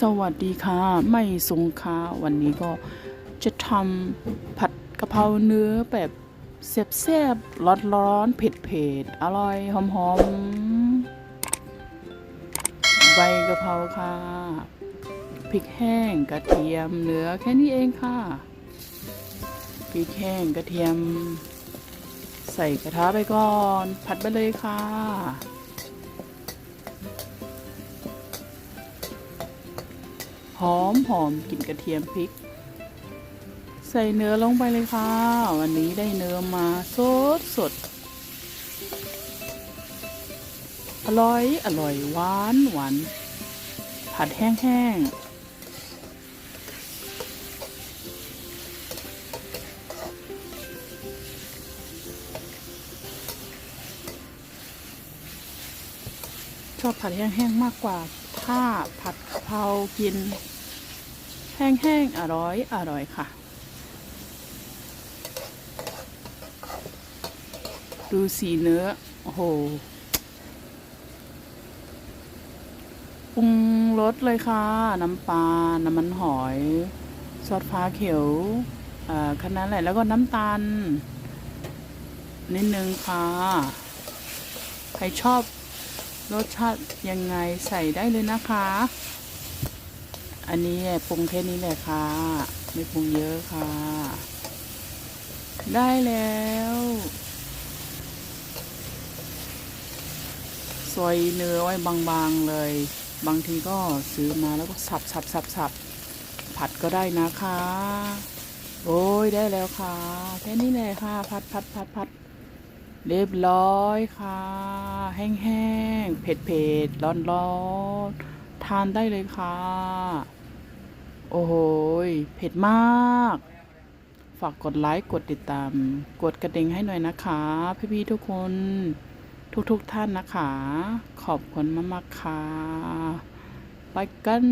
สวัสดีค่ะ ไม่สงค่ะวันนี้ก็จะทำผัดกะเพราเนื้อแบบแซ่บๆร้อนๆเผ็ดๆอร่อยหอมๆใบกะเพราค่ะ พริกแห้งกระเทียมเนื้อแค่นี้เองค่ะ พริกแห้งกระเทียม ใส่กระทะไปก่อน ผัดไปเลยค่ะ หอมหอมกลิ่นกระเทียมพริก ใส่เนื้อลงไปเลยค่ะ วันนี้ได้เนื้อมาสดสดอร่อย อร่อยหวานหวานผัดแห้งๆชอบผัดแห้งๆมากกว่า ถ้าผัดกะเพรากิน แห้งๆ อร่อยอร่อยค่ะ ดูสีเนื้อ โอ้โหปรุงรสเลยค่ะ น้ำปลา น้ำมันหอย ซอสฟ้าเขียวอ่าคันนั้นแหละแล้วก็น้ำตาลนิดนึงค่ะ ใครชอบ รสชาติยังไงใส่ได้เลยนะคะ อันนี้ปรุงแค่นี้แหละค่ะ ไม่ปรุงเยอะค่ะ ได้แล้ว ซอยเนื้อไว้บางๆเลย บางทีก็ซื้อมาแล้วก็สับสับสับสับผัดก็ได้นะคะ โอ้ยได้แล้วค่ะ แค่นี้เลยค่ะผัดผัดผัดผัดเรียบร้อยค่ะ แห้งๆ เผ็ดๆ ร้อนๆ ทานได้เลยค่ะ โอ้โหเผ็ดมาก ฝากกดไลค์ กดติดตาม กดกระดิ่งให้หน่อยนะคะ พี่ๆ ทุกคน ทุกๆทท่านนะคะ ขอบคุณมากๆค่ะ ไปกัน